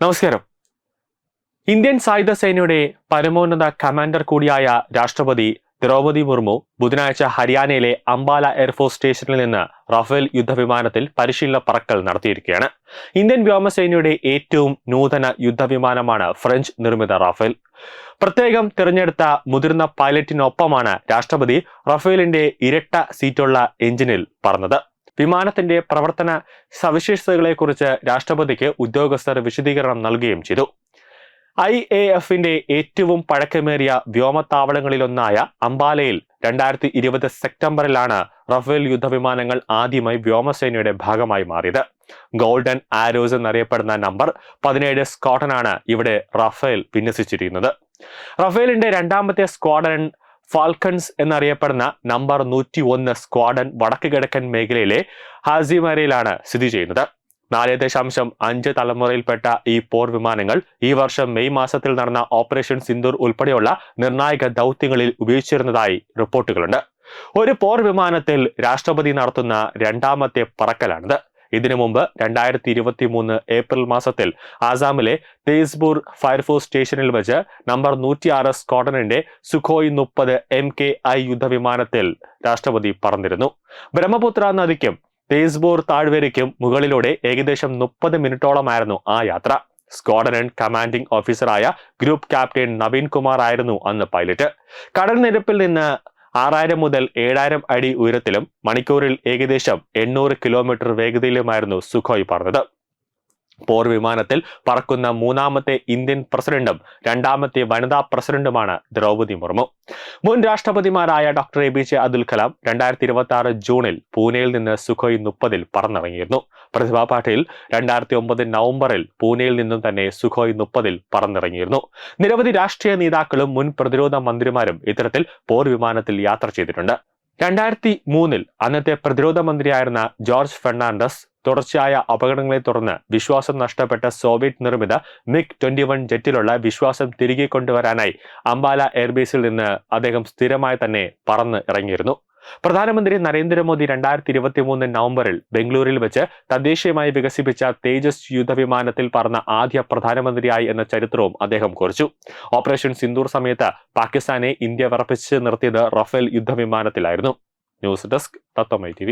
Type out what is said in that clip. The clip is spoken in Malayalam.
നമസ്കാരം. ഇന്ത്യൻ സായുധ സേനയുടെ പരമോന്നത കമാൻഡർ കൂടിയായ രാഷ്ട്രപതി ദ്രൗപതി മുർമു ബുധനാഴ്ച ഹരിയാനയിലെ അംബാല എയർഫോഴ്സ് സ്റ്റേഷനിൽ നിന്ന് റഫേൽ യുദ്ധവിമാനത്തിൽ പരിശീലന പറക്കൽ നടത്തിയിരിക്കുകയാണ്. ഇന്ത്യൻ വ്യോമസേനയുടെ ഏറ്റവും നൂതന യുദ്ധവിമാനമാണ് ഫ്രഞ്ച് നിർമ്മിത റഫേൽ. പ്രത്യേകം തിരഞ്ഞെടുത്ത മുതിർന്ന പൈലറ്റിനൊപ്പമാണ് രാഷ്ട്രപതി റഫേലിന്റെ ഇരട്ട സീറ്റുള്ള എഞ്ചിനിൽ പറന്നത്. വിമാനത്തിന്റെ പ്രവർത്തന സവിശേഷതകളെക്കുറിച്ച് രാഷ്ട്രപതിക്ക് ഉദ്യോഗസ്ഥർ വിശദീകരണം നൽകുകയും ചെയ്തു. ഐ എ എഫിന്റെ ഏറ്റവും പഴക്കമേറിയ വ്യോമത്താവളങ്ങളിലൊന്നായ അംബാലയിൽ രണ്ടായിരത്തി ഇരുപത് സെപ്റ്റംബറിലാണ് റഫേൽ യുദ്ധവിമാനങ്ങൾ ആദ്യമായി വ്യോമസേനയുടെ ഭാഗമായി മാറിയത്. ഗോൾഡൻ ആരോസ് എന്നറിയപ്പെടുന്ന നമ്പർ പതിനേഴ് സ്ക്വാഡനാണ് ഇവിടെ റഫേൽ വിന്യസിച്ചിരിക്കുന്നത്. റഫേലിന്റെ രണ്ടാമത്തെ സ്ക്വാഡൻ ഫാൽക്കൺസ് എന്നറിയപ്പെടുന്ന നമ്പർ നൂറ്റി ഒന്ന് സ്ക്വാഡൻ വടക്ക് കിഴക്കൻ മേഖലയിലെ ഹാസിമരയിലാണ് സ്ഥിതി ചെയ്യുന്നത്. നാല് ദശാംശം അഞ്ച് തലമുറയിൽപ്പെട്ട ഈ പോർ വിമാനങ്ങൾ ഈ വർഷം മെയ് മാസത്തിൽ നടന്ന ഓപ്പറേഷൻ സിന്ദൂർ ഉൾപ്പെടെയുള്ള നിർണായക ദൗത്യങ്ങളിൽ ഉപയോഗിച്ചിരുന്നതായി റിപ്പോർട്ടുകളുണ്ട്. ഒരു പോർ വിമാനത്തിൽ രാഷ്ട്രപതി നടത്തുന്ന രണ്ടാമത്തെ പറക്കലാണിത്. ഇതിനു മുമ്പ് രണ്ടായിരത്തി ഇരുപത്തി മൂന്ന് ഏപ്രിൽ മാസത്തിൽ ആസാമിലെ തേസ്പൂർ ഫയർഫോഴ്സ് സ്റ്റേഷനിൽ വെച്ച് നമ്പർ നൂറ്റിയാറ് സ്ക്വാഡനിന്റെ സുഖോയ് മുപ്പത് എം കെ ഐ യുദ്ധവിമാനത്തിൽ രാഷ്ട്രപതി പറന്നിരുന്നു. ബ്രഹ്മപുത്ര നദിക്കും തേസ്ബൂർ താഴ്വരയ്ക്കും മുകളിലൂടെ ഏകദേശം മുപ്പത് മിനിറ്റോളമായിരുന്നു ആ യാത്ര. സ്ക്വാഡനൻ കമാൻഡിംഗ് ഓഫീസറായ ഗ്രൂപ്പ് ക്യാപ്റ്റൻ നവീൻ കുമാർ ആയിരുന്നു അന്ന് പൈലറ്റ്. കടൽ നിരപ്പിൽ നിന്ന് ആറായിരം മുതൽ ഏഴായിരം അടി ഉയരത്തിലും മണിക്കൂറിൽ ഏകദേശം എണ്ണൂറ് കിലോമീറ്റർ വേഗതയിലുമായിരുന്നു സുഖോയ് പറഞ്ഞത്. പോർ വിമാനത്തിൽ പറക്കുന്ന മൂന്നാമത്തെ ഇന്ത്യൻ പ്രസിഡന്റും രണ്ടാമത്തെ വനിതാ പ്രസിഡന്റുമാണ് ദ്രൗപതി മുർമു. മുൻ രാഷ്ട്രപതിമാരായ doctor A P J Abdul Kalam രണ്ടായിരത്തി ഇരുപത്തി ആറ് ജൂണിൽ പൂനെയിൽ നിന്ന് സുഖോയ് മുപ്പതിൽ പറന്നിറങ്ങിയിരുന്നു. പ്രതിഭ പാട്ടീൽ രണ്ടായിരത്തി ഒമ്പത് നവംബറിൽ പൂനെയിൽ നിന്നും തന്നെ സുഖോയ് മുപ്പതിൽ പറന്നിറങ്ങിയിരുന്നു. നിരവധി രാഷ്ട്രീയ നേതാക്കളും മുൻ പ്രതിരോധ മന്ത്രിമാരും ഇത്തരത്തിൽ പോർ വിമാനത്തിൽ യാത്ര ചെയ്തിട്ടുണ്ട്. രണ്ടായിരത്തി മൂന്നിൽ അന്നത്തെ പ്രതിരോധ മന്ത്രിയായിരുന്ന ജോർജ് ഫെർണാണ്ടസ് തുടർച്ചയായ അപകടങ്ങളെ തുടർന്ന് വിശ്വാസം നഷ്ടപ്പെട്ട സോവിയറ്റ് നിർമ്മിത മിഗ് ട്വന്റി വൺ ജെറ്റിലുള്ള വിശ്വാസം തിരികെ കൊണ്ടുവരാനായി അംബാല എയർബേസിൽ നിന്ന് അദ്ദേഹം സ്ഥിരമായി തന്നെ പറന്ന് ഇറങ്ങിയിരുന്നു. പ്രധാനമന്ത്രി നരേന്ദ്രമോദി രണ്ടായിരത്തി ഇരുപത്തി മൂന്ന് നവംബറിൽ ബംഗളൂരിൽ വെച്ച് തദ്ദേശീയമായി വികസിപ്പിച്ച തേജസ് യുദ്ധവിമാനത്തിൽ പറന്ന ആദ്യ പ്രധാനമന്ത്രിയായി എന്ന ചരിത്രവും അദ്ദേഹം കുറിച്ചു. ഓപ്പറേഷൻ സിന്ദൂർ സമയത്ത് പാകിസ്ഥാനെ ഇന്ത്യ വിറപ്പിച്ച് നിർത്തിയത് റഫേൽ യുദ്ധവിമാനത്തിലായിരുന്നു ന്യൂസ് ഡെസ്ക് തത്വമൈ ടി